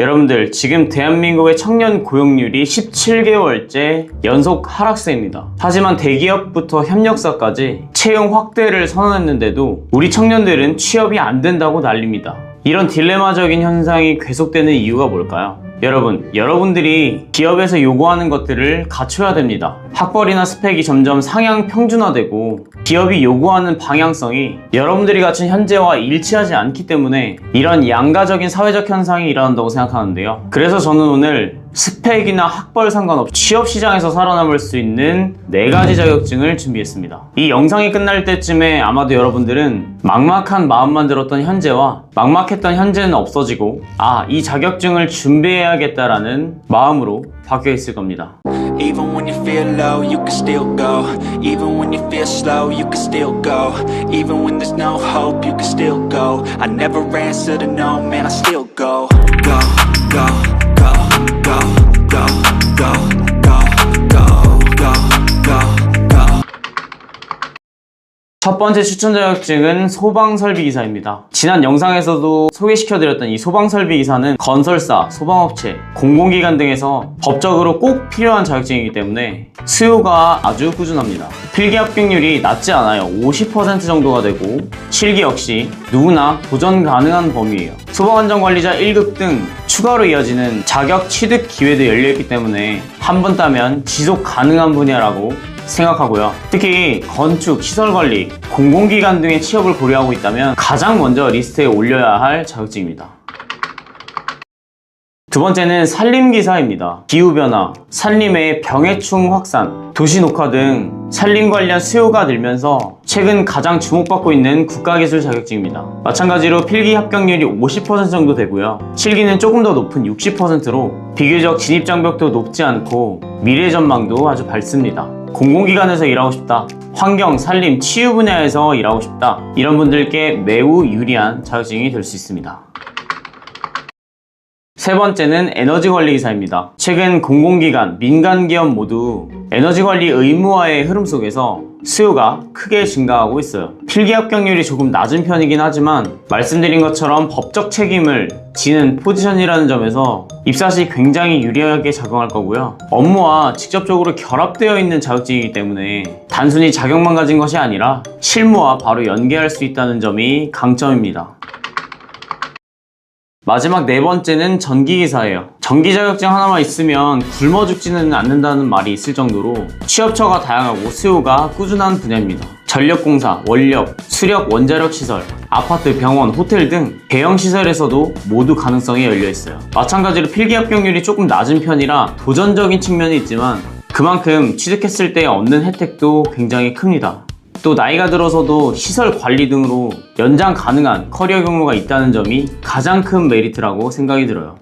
여러분들, 지금 대한민국의 청년 고용률이 17개월째 연속 하락세입니다. 하지만 대기업부터 협력사까지 채용 확대를 선언했는데도 우리 청년들은 취업이 안 된다고 난립니다. 이런 딜레마적인 현상이 계속되는 이유가 뭘까요? 여러분, 여러분들이 기업에서 요구하는 것들을 갖춰야 됩니다. 학벌이나 스펙이 점점 상향 평준화되고 기업이 요구하는 방향성이 여러분들이 갖춘 현재와 일치하지 않기 때문에 이런 양가적인 사회적 현상이 일어난다고 생각하는데요. 그래서 저는 오늘 스펙이나 학벌 상관없이 취업 시장에서 살아남을 수 있는 네 가지 자격증을 준비했습니다. 이 영상이 끝날 때쯤에 아마도 여러분들은 막막한 마음만 들었던 현재와 막막했던 현재는 없어지고 아, 이 자격증을 준비해야겠다라는 마음으로 바뀌어 있을 겁니다. Even when you feel low, you can still go. Even when you feel slow, you can still go. Even when there's no hope, you can still go. I never answer to no, man, I still go. 첫 번째 추천 자격증은 소방설비기사입니다. 지난 영상에서도 소개시켜드렸던 이 소방설비기사는 건설사, 소방업체, 공공기관 등에서 법적으로 꼭 필요한 자격증이기 때문에 수요가 아주 꾸준합니다. 필기 합격률이 낮지 않아요. 50% 정도가 되고 실기 역시 누구나 도전 가능한 범위예요. 소방안전관리자 1급 등 추가로 이어지는 자격 취득 기회도 열려있기 때문에 한 번 따면 지속 가능한 분야라고 생각하고요. 특히 건축, 시설 관리, 공공기관 등의 취업을 고려하고 있다면 가장 먼저 리스트에 올려야 할 자격증입니다. 두 번째는 산림기사입니다. 기후변화, 산림의 병해충 확산, 도시 녹화 등 산림 관련 수요가 늘면서 최근 가장 주목받고 있는 국가기술 자격증입니다. 마찬가지로 필기 합격률이 50% 정도 되고요. 실기는 조금 더 높은 60%로 비교적 진입장벽도 높지 않고 미래 전망도 아주 밝습니다. 공공기관에서 일하고 싶다. 환경, 산림, 치유 분야에서 일하고 싶다. 이런 분들께 매우 유리한 자격증이 될 수 있습니다. 세 번째는 에너지 관리 기사입니다. 최근 공공기관, 민간 기업 모두 에너지 관리 의무화의 흐름 속에서 수요가 크게 증가하고 있어요. 필기 합격률이 조금 낮은 편이긴 하지만 말씀드린 것처럼 법적 책임을 지는 포지션이라는 점에서 입사 시 굉장히 유리하게 작용할 거고요. 업무와 직접적으로 결합되어 있는 자격증이기 때문에 단순히 자격만 가진 것이 아니라 실무와 바로 연계할 수 있다는 점이 강점입니다. 마지막 네 번째는 전기기사예요. 전기 자격증 하나만 있으면 굶어 죽지는 않는다는 말이 있을 정도로 취업처가 다양하고 수요가 꾸준한 분야입니다. 전력공사, 원력, 수력, 원자력 시설, 아파트, 병원, 호텔 등 대형 시설에서도 모두 가능성이 열려 있어요. 마찬가지로 필기 합격률이 조금 낮은 편이라 도전적인 측면이 있지만 그만큼 취득했을 때 얻는 혜택도 굉장히 큽니다. 또 나이가 들어서도 시설 관리 등으로 연장 가능한 커리어 경로가 있다는 점이 가장 큰 메리트라고 생각이 들어요.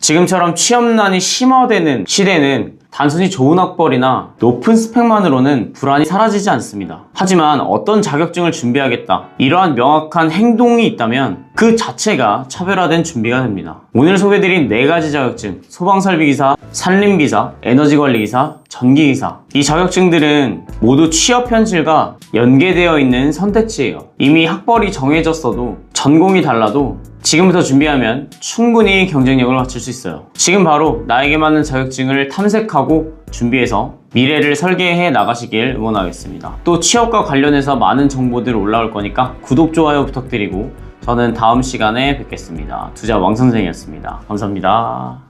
지금처럼 취업난이 심화되는 시대는 단순히 좋은 학벌이나 높은 스펙만으로는 불안이 사라지지 않습니다. 하지만 어떤 자격증을 준비하겠다. 이러한 명확한 행동이 있다면 그 자체가 차별화된 준비가 됩니다. 오늘 소개드린 네 가지 자격증, 소방설비기사, 산림기사, 에너지관리기사, 전기기사. 이 자격증들은 모두 취업 현실과 연계되어 있는 선택지예요. 이미 학벌이 정해졌어도 전공이 달라도 지금부터 준비하면 충분히 경쟁력을 갖출 수 있어요. 지금 바로 나에게 맞는 자격증을 탐색하고 준비해서 미래를 설계해 나가시길 응원하겠습니다. 또 취업과 관련해서 많은 정보들 올라올 거니까 구독, 좋아요 부탁드리고 저는 다음 시간에 뵙겠습니다. 투자 왕선생이었습니다. 감사합니다.